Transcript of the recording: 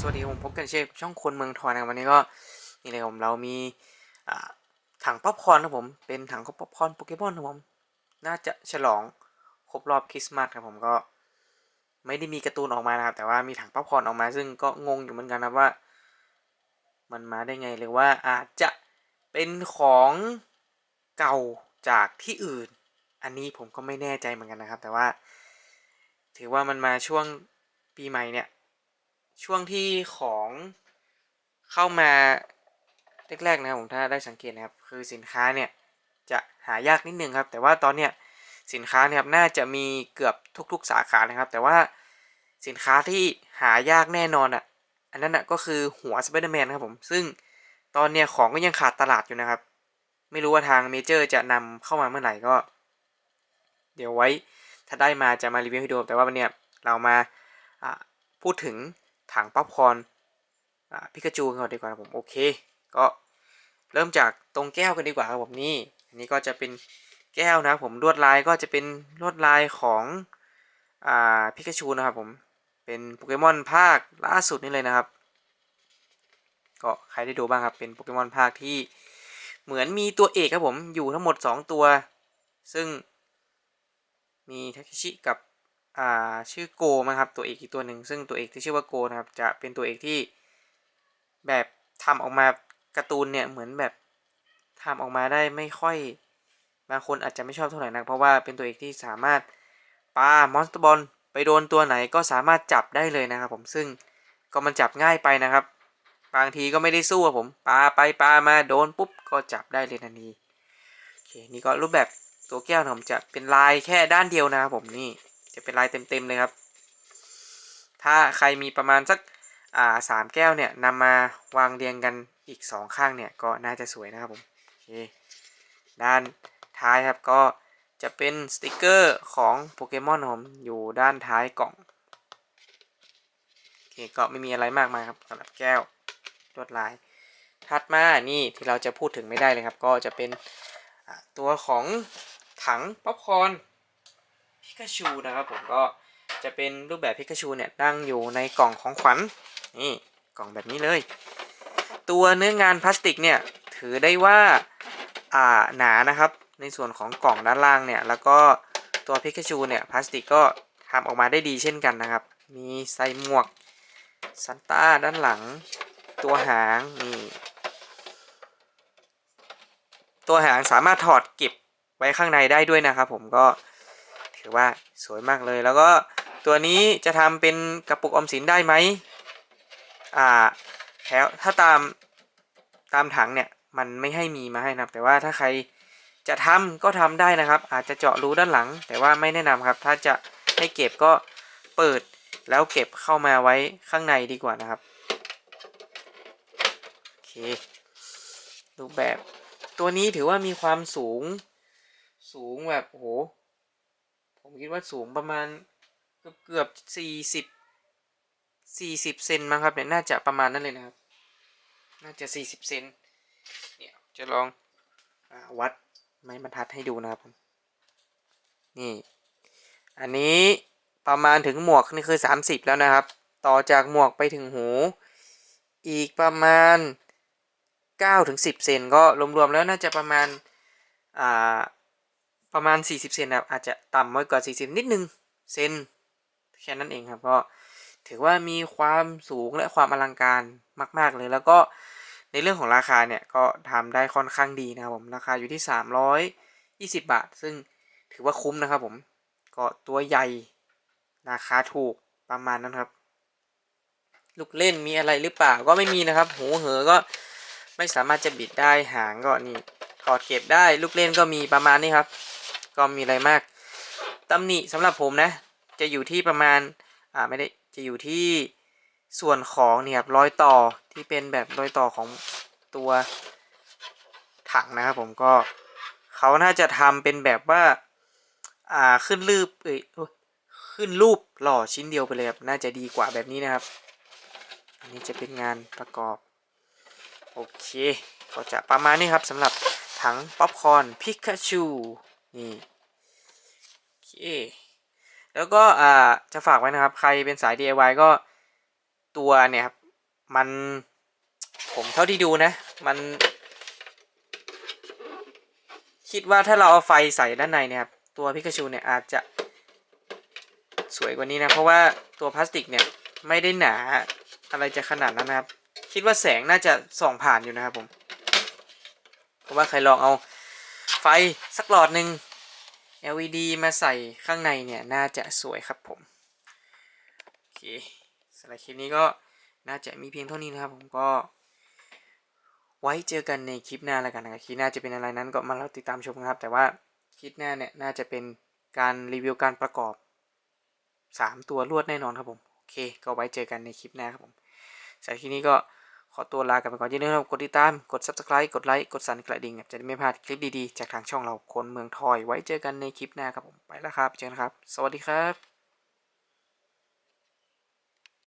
สวัสดีผมพบกันเชฟช่องคนเมืองทองนะครับวันนี้ก็นี่เลยผมเรามีถังป๊อปคอร์นครับผมเป็นถังป๊อปคอร์นโปเกมอนครับผมน่าจะฉลองครบรอบคริสต์มาสครับผมก็ ไม่ได้มีการ์ตูนออกมานะครับ แต่ว่ามีถังป๊อปคอร์นออกมา ซึ่งก็งงอยู่เหมือนกันนะว่า มันมาได้ไงหรือว่าอาจจะเป็นของเก่าจากที่อื่น อันนี้ผมก็ไม่แน่ใจเหมือนกันนะครับ แต่ว่า ถือว่ามันมาช่วงปีใหม่เนี่ย ช่วงที่ของเข้ามาแรกๆนะครับผมถ้าได้สังเกตนะครับคือสินค้าเนี่ยจะหายากนิดนึงครับ แต่ว่าตอนเนี้ยสินค้าเนี่ยครับน่าจะมีเกือบทุกๆสาขานะครับ แต่ว่าสินค้าที่หายากแน่นอนอะอันนั้นอะก็คือหัวสไปเดอร์แมนครับผมซึ่งตอนเนี้ยของก็ยังขาดตลาดอยู่นะครับ ไม่รู้ว่าทางเมเจอร์จะนำเข้ามาเมื่อไหร่ก็ เดี๋ยวไว้ถ้าได้มาจะมารีวิวให้ดูแต่ว่าวันเนี้ยเรามาอ่าพูดถึง ถังป๊อปคอนพิกาจูกันก่อนดีกว่าครับผมโอเค ก็เริ่มจากตรงแก้วกันดีกว่าครับผมนี่อันนี้ก็จะเป็นแก้วนะผมลวดลายก็จะเป็นลวดลายของอ่าพิกาชูนะครับผมเป็นโปเกมอนภาคล่าสุดนี่เลยนะครับ ก็ใครได้ดูบ้างครับเป็นโปเกมอนภาคที่เหมือนมีตัวเอกครับผมอยู่ทั้งหมด 2 ตัว ซึ่งมีทาเคชิกับ อ่าชื่อโกนะครับตัวเอกอีกตัวหนึ่งซึ่งตัวเอกที่ชื่อว่าโกนะครับจะเป็นตัวเอกที่แบบทำออกมาการ์ตูนเนี่ยเหมือนแบบทำออกมาได้ไม่ค่อยบางคนอาจจะไม่ชอบเท่าไหร่นักเพราะว่าเป็นตัวเอกที่สามารถปามอนสเตอร์บอลไปโดนตัวไหนก็สามารถจับได้เลยนะครับผมซึ่งก็มันจับง่ายไปนะครับ บางทีก็ไม่ได้สู้อะผมปาไปปามาโดนปุ๊บก็จับได้เลยทันทีโอเคนี่ก็รูปแบบตัวแก้วนะผมจะเป็นลายแค่ด้านเดียวนะครับผมนี่ จะเป็นลายเต็มๆเลยครับ ถ้าใครมีประมาณสักอ่าสามแก้วเนี่ยนำมาวางเรียงกันอีกสองข้างเนี่ยก็น่าจะสวยนะครับผมโอเคด้านท้ายครับก็จะเป็นสติกเกอร์ของโปเกมอนผมอยู่ด้านท้ายกล่องโอเคก็ไม่มีอะไรมากมายครับสำหรับแก้วลวดลายถัดมานี่ที่เราจะพูดถึงไม่ได้เลยครับ ก็จะเป็นตัวของถังป๊อปคอร์น พิกาชูนะครับผมก็จะเป็นรูปแบบพิกาชูเนี่ยตั้งอยู่ในกล่องของขวัญนี่กล่องแบบนี้เลย ตัวเนื้องานพลาสติกเนี่ยถือได้ว่าอ่าหนานะครับ ในส่วนของกล่องด้านล่างเนี่ยแล้วก็ตัวพิกาชูเนี่ยพลาสติกก็ทำออกมาได้ดีเช่นกันนะครับ มีใส่หมวกซันต้าด้านหลัง ตัวหางนี่ตัวหางสามารถถอดเก็บไว้ข้างในได้ด้วยนะครับผมก็ ถือว่าสวยมากเลยแล้วก็ตัวนี้จะทำเป็นกระปุกออมสินได้ไหมอ่าแล้วถ้าตามตามถังเนี่ยมันไม่ให้มีมาให้นะครับ แต่ว่าถ้าใครจะทำก็ทำได้นะครับ อาจจะเจาะรูด้านหลัง แต่ว่าไม่แนะนำครับ ถ้าจะให้เก็บก็เปิดแล้วเก็บเข้ามาไว้ข้างในดีกว่านะครับโอเครูปแบบตัวนี้ถือว่ามีความสูงสูงแบบโอ้โห ผมคิดว่าสูงประมาณเกือบเกือบสี่สิบสี่สิบเซนมั้งครับเนี่ยน่าจะประมาณนั้นเลยนะครับ น่าจะสี่สิบเซนเนี่ยจะลองอวัดไม้บรรทัดให้ดูนะครับผมนี่ อันนี้ประมาณถึงหมวกนี่คือสามสิบแล้วนะครับ ต่อจากหมวกไปถึงหู อีกประมาณเก้าถึงสิบเซนก็รวมๆแล้วน่าจะประมาณอ่า ประมาณ 40 เซนครับอาจจะต่ำไว้กว่า 40 นิดนึงเซนแค่นั้นเองครับก็ถือว่ามีความสูงและความอลังการมาก ๆ เลย แล้วก็ในเรื่องของราคาเนี่ย ก็ทำได้ค่อนข้างดีนะครับผม ราคาอยู่ที่ 320 บาท ซึ่งถือว่าคุ้มนะครับผมก็ตัวใหญ่ราคาถูกประมาณนั้นครับ ลูกเล่นมีอะไรหรือเปล่าก็ไม่มีนะครับ หูเหอก็ไม่สามารถจะบิดได้หางก็นี่ถอดเก็บได้ ลูกเล่นก็มีประมาณนี้ครับ ก็มีอะไรมากตำหนิสำหรับผมนะ จะอยู่ที่ประมาณอ่าไม่ได้จะอยู่ที่ส่วนของเนี่ยครับรอยต่อที่เป็นแบบรอยต่อของตัวถังนะครับผมก็เขาน่าจะทำเป็นแบบว่าอ่าขึ้นรูปเอ้ยขึ้นรูปหล่อชิ้นเดียวไปเลยครับน่าจะดีกว่าแบบนี้นะครับ อันนี้จะเป็นงานประกอบ โอเค ก็จะประมาณนี้ครับสำหรับถังป๊อปคอร์นพิกาชู นี่โอเคแล้วก็อ่าจะฝากไว้นะครับ ใครเป็นสาย DIY ก็ตัวเนี่ยครับ มันผมเท่าที่ดูนะ มัน คิดว่าถ้าเราเอาไฟใส่ด้านในเนี่ยครับ ตัวพิกาชูเนี่ยอาจจะสวยกว่านี้นะ เพราะว่าตัวพลาสติกเนี่ย ไม่ได้หนาอะไรจะขนาดนั้นนะครับ คิดว่าแสงน่าจะส่องผ่านอยู่นะครับผม เพราะว่าใครลองเอา ไฟสักหลอดหนึ่ง LED มาใส่ข้างในเนี่ย น่าจะสวยครับผม โอเคสำหรับคลิปนี้ก็น่าจะมีเพียงเท่านี้นะครับผมก็ ไว้เจอกันในคลิปหน้าแล้วกันนะครับคลิปหน้าจะเป็นอะไรนั้นก็มาเราติดตามชมกันครับ แต่ว่าคลิปหน้าเนี่ย น่าจะเป็นการรีวิวการประกอบ 3 ตัวรวดแน่นอนครับผม โอเค ก็ไว้เจอกันในคลิปหน้าครับผมสำหรับคลิปนี้ก็ อตัวลากันไปก่อนอย่าลืมครับกดติดตาม กด subscribe กดไลค์ กดสั่นกระดิ่งจะได้ไม่พลาดคลิปดีๆ จากทางช่องเราคนเมืองทอย ไว้เจอกันในคลิปหน้าครับผม ไปแล้วครับ เจอกันครับ สวัสดีครับ